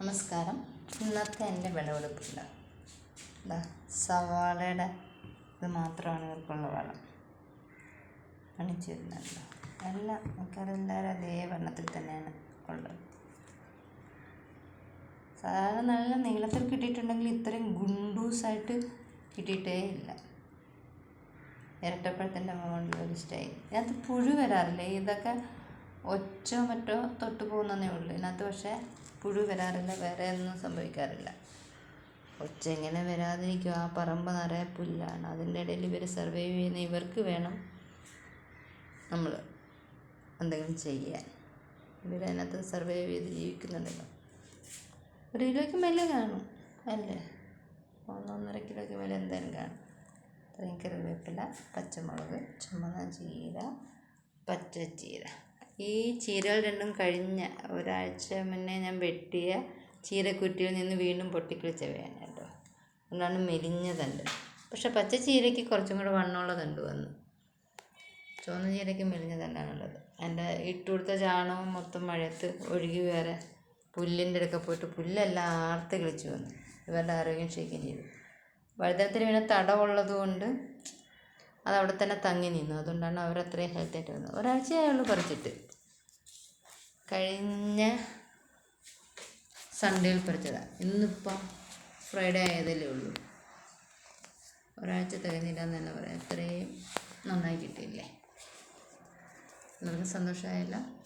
നമസ്കാരം. ഇന്നത്തെ എന്റെ വിളവെടുപ്പില്ല എന്താ സവാളയുടെ ഇത് മാത്രമാണ് ഇവർക്കുള്ള വളം. കാണിച്ചിരുന്നല്ലോ എല്ലാം നമുക്കതെല്ലാവരും അതേ വണ്ണത്തിൽ തന്നെയാണ് ഉള്ളത്. സാധാരണ നല്ല നീളത്തിൽ കിട്ടിയിട്ടുണ്ടെങ്കിൽ ഇത്രയും ഗുണ്ടൂസായിട്ട് കിട്ടിയിട്ടേ ഇല്ല. ഇരട്ടപ്പഴത്തിന്റെ ഒരു സ്റ്റൈൽ. ഇതിനകത്ത് പുഴു വരാറില്ല? ഇതൊക്കെ ഒച്ചോ മറ്റോ തൊട്ട് പോകുന്നതേ ഉള്ളൂ. ഇതിനകത്ത് പക്ഷേ പുഴു വരാറില്ല വേറെ ഒന്നും സംഭവിക്കാറില്ല. ഒച്ച എങ്ങനെ വരാതിരിക്കും. ആ പറമ്പ് നിറയെ പുല്ലാണ്. അതിന്റെ ഇടയിൽ ഇവർ സർവൈവ് ചെയ്യുന്ന ഇവർക്ക് വേണം നമ്മൾ എന്തെങ്കിലും ചെയ്യാൻ. ഇവരതിനകത്ത് സർവൈവ് ചെയ്ത് ജീവിക്കുന്നുണ്ടല്ലോ. ഒരു കിലോയ്ക്ക് മേലെ കാണും അല്ലേ? ഒന്നൊന്നര കിലോയ്ക്ക് മേലെ എന്തായാലും കാണും. അത്രയും കറിവേപ്പില പച്ചമുളക് ചുമന്ന ചീര. പച്ചച്ചീര ഈ ചീരകൾ രണ്ടും കഴിഞ്ഞ ഒരാഴ്ച മുന്നേ ഞാൻ വെട്ടിയ ചീരക്കുറ്റിയിൽ നിന്ന് വീണ്ടും പൊട്ടിക്കിളിച്ചവയാണ് കേട്ടോ. അതുകൊണ്ടാണ് മെലിഞ്ഞതുണ്ട് പക്ഷെ പച്ച ചീരയ്ക്ക് കുറച്ചും കൂടെ വണ്ണമുള്ളതുണ്ട് വന്ന് വന്നു. ചുവന്ന ചീരയ്ക്ക് മെലിഞ്ഞതല്ലാണുള്ളത് എന്റെ ഇട്ടുകൊടുത്ത ചാണകം മൊത്തം മഴയത്ത് ഒഴുകി വേറെ പുല്ലിന്റെ അടുക്ക പോയിട്ട് പുല്ലെല്ലാം ആർത്ത് കിളിച്ചു വന്നു. ഇവരുടെ ആരോഗ്യം ക്ഷയിക്കുകയും ചെയ്തു. വഴുതനത്തിന് പിന്നെ തടമുള്ളത് കൊണ്ട് അത് അവിടെ തന്നെ തങ്ങി നിന്നു. അതുകൊണ്ടാണ് അവർ അത്രയും ഹെൽത്തി ആയിട്ട് വന്നത് ഒരാഴ്ചയായുള്ളൂ പറിച്ചിട്ട്. കഴിഞ്ഞ സൺഡേയിൽ പറിച്ചതാണ് ഇന്നിപ്പം ഫ്രൈഡേ ആയതല്ലേ ഉള്ളൂ. ഒരാഴ്ച തികഞ്ഞില്ല എന്ന് തന്നെ പറയാം. ഇത്രയും നന്നായി കിട്ടിയില്ലേ? നമുക്ക് സന്തോഷമായല്ലോ.